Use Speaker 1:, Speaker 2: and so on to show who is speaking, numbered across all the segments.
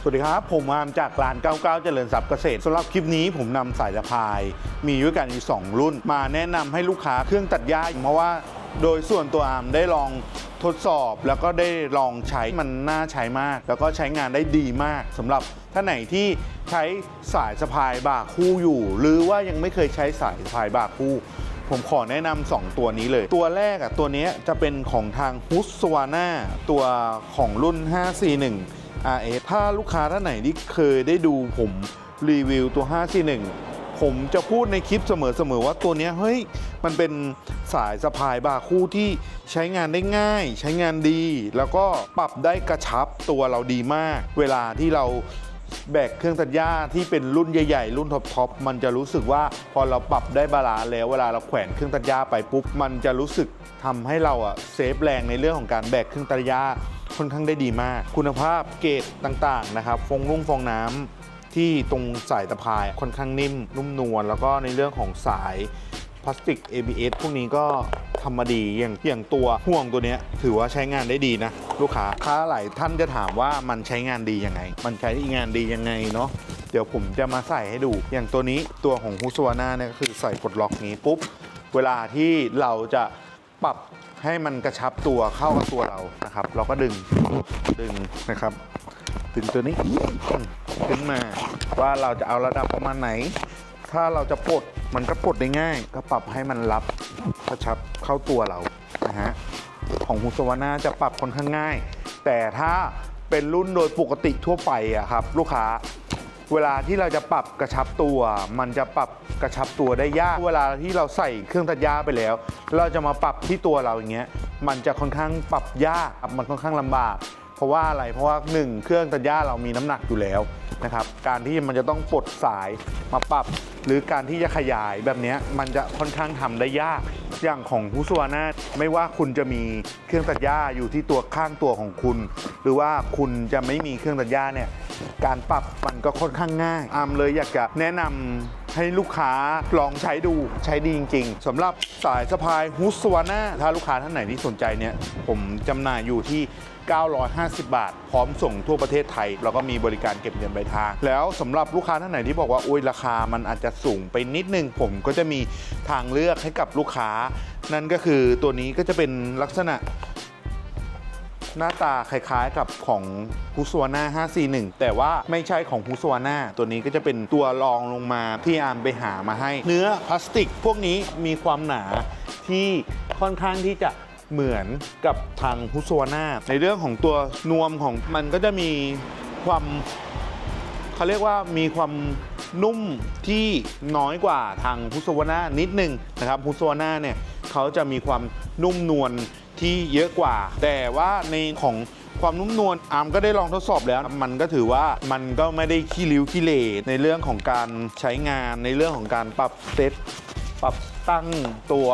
Speaker 1: สวัสดีครับ ผมอามจากร้าน 99 เจริญทรัพย์เกษตรสำหรับคลิปนี้ผมนำสายสะพาย มีด้วยกันอยู่ 2 รุ่น มาแนะนำให้ลูกค้าเครื่องตัดหญ้าเพราะว่าโดยส่วนตัวอามได้ลองทดสอบแล้วก็ได้ลองใช้มันน่าใช้มาก แล้วก็ใช้งานได้ดีมากสำหรับท่านไหนที่ใช้สายสะพายบ่าคู่อยู่ หรือว่ายังไม่เคยใช้สายสะพายบ่าคู่ ผมขอแนะนำสองตัวนี้เลย ตัวแรกอะตัวนี้จะเป็นของทางฮุสวาน่าตัวของรุ่น 541 RS ถ้าลูกค้าท่านไหนที่เคยได้ดูผมรีวิวตัว 541 ผมจะพูดในคลิปเสมอๆว่าตัวนี้เฮ้ย มันเป็นสายสะพายบาคู่ที่ใช้งานได้ง่าย ใช้งานดี แล้วก็ปรับได้กระชับตัวเราดีมาก เวลาที่เราแบกเครื่องตัดหญ้าที่เป็นรุ่นใหญ่ๆ รุ่นท็อปๆมันจะรู้สึกว่าพอเราปรับได้บาลานซ์แล้วเวลาเราแขวนเครื่องตัดหญ้าไปปุ๊บมันจะรู้สึกทำให้เราอะเซฟแรงในเรื่องของการแบกเครื่องตัดหญ้า ค่อนข้างได้ดีมาก คุณภาพเกรดต่างๆนะครับฟองรุ่งฟองน้ำที่ตรงสายตะพายค่อนข้างนิ่ม นุ่มนวลแล้วก็ในเรื่องของสายพลาสติก ABS พวกนี้ก็ทำมาดีอย่างอย่างตัวห่วงตัวนี้ถือว่าใช้งานได้ดีนะ ลูกค้าค้าหลายท่านจะถามว่ามันใช้งานดียังไง มันใช้งานดียังไงเนาะเดี๋ยวผมจะมาใส่ให้ดู อย่างตัวนี้ตัวของฮุสวาน่าเนี่ยก็คือใส่ปลดล็อกนี้ปุ๊บ เวลาที่เราจะ ปรับให้มันกระชับตัวเข้ากับตัวเรานะครับ เราก็ดึงดึงนะครับ ดึงตัวนี้ขึ้นมาว่าเราจะเอาระดับประมาณไหน ถ้าเราจะปลดมันก็ปลดได้ง่าย ก็ปรับให้มันรับกระชับเข้าตัวเรานะฮะของฮุสวาน่าจะปรับค่อนข้างง่าย แต่ถ้าเป็นรุ่นโดยปกติทั่วไปอะครับ ลูกค้า เวลาที่เราจะปรับกระชับตัว มันจะปรับกระชับตัวได้ยาก เวลาที่เราใส่เครื่องตัดหญ้าไปแล้ว เราจะมาปรับที่ตัวเราอย่างเงี้ย มันจะค่อนข้างปรับยาก มันค่อนข้างลำบาก เพราะว่าอะไร เพราะว่าหนึ่งเครื่องตัดหญ้าเรามีน้ำหนักอยู่แล้วนะครับ การที่มันจะต้องปลดสายมาปรับ หรือการที่จะขยายแบบเนี้ยมันจะค่อนข้างทำได้ยากอย่างของฮุสวาน่าไม่ว่าคุณจะมีเครื่องตัดหญ้าอยู่ที่ตัวข้างตัวของคุณ หรือว่าคุณจะไม่มีเครื่องตัดหญ้าเนี่ย การปรับมันก็ค่อนข้างง่าย อามเลยอยากจะแนะนำให้ลูกค้าลองใช้ดูใช้ดีจริง ๆสำหรับสายสะพายฮุสวาน่าถ้าลูกค้าท่านไหนที่สนใจเนี่ย ผมจำหน่ายอยู่ที่ 950 บาท พร้อมส่งทั่วประเทศไทย แล้วก็มีบริการเก็บเงินปลายทาง แล้วสำหรับลูกค้าท่านไหนที่บอกว่าโอ้ยราคามันอาจจะสูงไปนิดนึง ผมก็จะมีทางเลือกให้กับลูกค้า นั่นก็คือตัวนี้ก็จะเป็นลักษณะ หน้าตาคล้ายๆกับของฮุสวาน่า541 แต่ว่าไม่ใช่ของฮุสวาน่าตัวนี้ก็จะเป็นตัวรองลงมาที่อามไปหามาให้ เนื้อพลาสติก พวกนี้มีความหนาที่ค่อนข้างที่จะเหมือนกับทางฮุสวาน่าในเรื่องของตัวนวมของมันก็จะมีความเขาเรียกว่ามีความนุ่มที่น้อยกว่าทางพุสวาน่านิดนึงนะครับพุสวาน่าเนี่ยเขาจะมีความนุ่มนวล ที่เยอะกว่า แต่ว่าในของความนุ่มนวลอาร์มก็ได้ลองทดสอบแล้ว มันก็ถือว่ามันก็ไม่ได้ขี้ริ้วขี้เหร่ในเรื่องของการใช้งานในเรื่องของการปรับเซตปรับตั้งตัว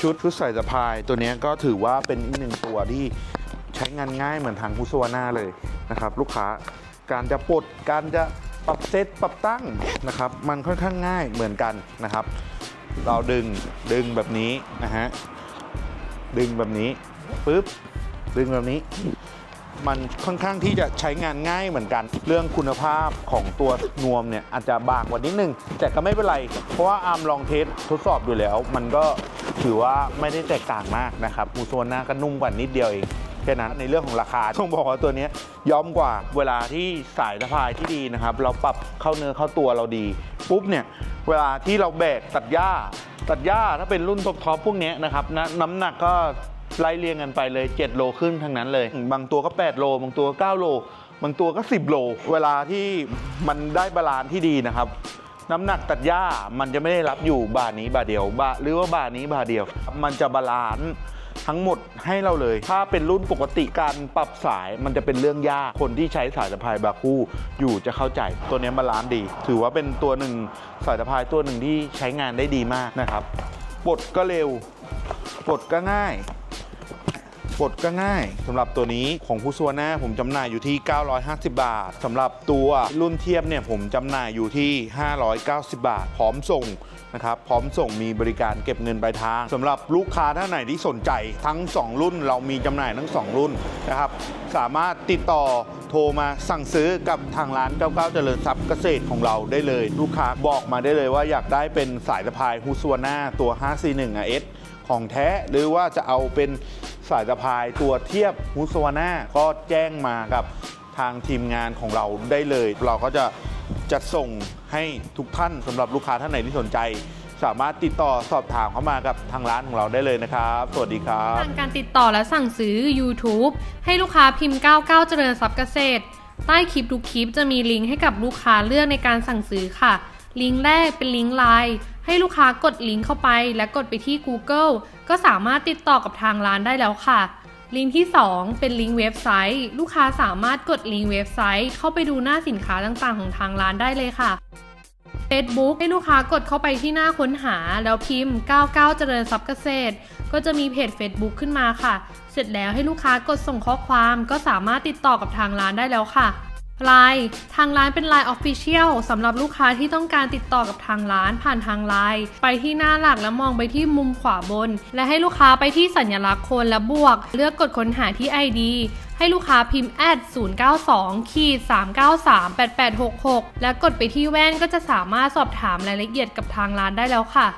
Speaker 1: ชุดชุดใส่สะพาย ตัวนี้ก็ถือว่าเป็นอีกหนึ่งตัวที่ใช้งานง่ายเหมือนทางพุสวาน่าเลยนะครับ ลูกค้าการจะปลดการจะปรับเซตปรับตั้งนะครับ มันค่อนข้างง่ายเหมือนกันนะครับ เราดึงดึงแบบนี้นะฮะ ดึงแบบนี้ปุ๊บดึงแบบนี้ มันค่อนข้างที่จะใช้งานง่ายเหมือนกัน เรื่องคุณภาพของตัวนวมเนี่ยอาจจะบางกว่านิดนึง แต่ก็ไม่เป็นไร เพราะว่าอาร์มลองเทสทดสอบดูแล้ว มันก็ถือว่าไม่ได้แตกต่างมากนะครับมูโซน่าก็นุ่มกว่านิดเดียวเองแค่นั้นในเรื่องของราคาต้องบอกว่าตัวนี้ยย้อมกว่าเวลาที่สายสะพายที่ดีนะครับ เราปรับเข้าเนื้อเข้าตัวเราดีปุ๊บเนี่ย เวลาที่เราแบกตัดหญ้า ตัดหญ้าถ้าเป็นรุ่นท็อปๆพวกนี้นะครับนะน้ำหนักก็ไล่เรียงกันไปเลย 7 โลครึ่งทั้งนั้นเลย บางตัวก็ 8 โล บางตัวก็9โล บางตัวก็ 10 โล เวลาที่มันได้บาลานซ์ที่ดีนะครับ น้ำหนักตัดหญ้ามันจะไม่ได้รับอยู่บานี้บาเดียวบาหรือว่าบานี้บาเดียว มันจะบาลานซ์ ทั้งหมดให้เราเลย ถ้าเป็นรุ่นปกติการปรับสายมันจะเป็นเรื่องยาก คนที่ใช้สายสะพายบาคู่อยู่จะเข้าใจ ตัวนี้บาลานซ์ดี ถือว่าเป็นตัวหนึ่งสายสะพายตัวหนึ่งที่ใช้งานได้ดีมากนะครับปลดก็เร็วปลดก็ง่าย กดก็ง่ายสำหรับตัวนี้ของผู้ส่วนหน้าผมจำหน่ายอยู่ที่ 950 บาทสำหรับตัวรุ่นเทียบเนี่ยผมจำหน่ายอยู่ที่ 590 บาท พร้อมส่งนะครับพร้อมส่งมีบริการเก็บเงินปลายทางสำหรับลูกค้าท่านไหนที่สนใจทั้ง 2 รุ่นเรามีจำหน่ายทั้ง 2 รุ่นนะครับสามารถติดต่อโทรมาสั่งซื้อกับทางร้าน 99 เจริญทรัพย์เกษตรของเราได้เลย ลูกค้าบอกมาได้เลยว่าอยากได้เป็นสายสะพายฮูสวาน่าตัว 541 s ของแท้หรือว่าจะเอาเป็น สายสะพายตัวเทียบฮูสวาน่าก็แจ้งมากับทางทีมงานของเราได้เลย เราก็จะจัดส่งให้ทุกท่านสำหรับลูกค้าท่านไหนที่สนใจ สามารถติดต่อสอบถามเข้ามากับทางร้านของเราได้เลยนะครับ สวัสดีครับ
Speaker 2: ทางการติดต่อและสั่งซื้อ YouTube ให้ลูกค้าพิมพ์ 99 เจริญทรัพย์เกษตร ใต้คลิปทุกคลิปจะมีลิงก์ให้กับลูกค้าเลือกในการสั่งซื้อค่ะ ลิงก์แรกเป็นลิงก์ไลน์ให้ลูกค้ากดลิงก์เข้าไป และกดไปที่ Google ก็สามารถติดต่อกับทางร้านได้แล้วค่ะ ลิงก์ที่ 2 เป็นลิงก์เว็บไซต์ ลูกค้าสามารถกดลิงก์เว็บไซต์ เข้าไปดูหน้าสินค้าต่างๆ ของทางร้านได้เลยค่ะ Facebook ให้ลูกค้ากดเข้าไปที่หน้าค้นหา แล้วพิมพ์ 99 เจริญทรัพย์เกษตร ก็จะมีเพจ Facebook ขึ้นมาค่ะ เสร็จแล้วให้ลูกค้ากดส่งข้อความก็สามารถติดต่อกับทางร้านได้แล้วค่ะ ไลน์ทางร้านเป็น Line Official สำหรับลูกค้าที่ต้องการติดต่อกับทางร้านผ่านทางไลน์ไปที่หน้าหลักแล้วมองไปที่มุมขวาบน และให้ลูกค้าไปที่สัญลักษณ์โคนและบวก เลือกกดค้นหาที่ ID ให้ลูกค้าพิมพ์ add 092ขีด393 8866 และกดไปที่แว่นก็จะสามารถสอบถามรายละเอียดกับทางร้านได้แล้วค่ะ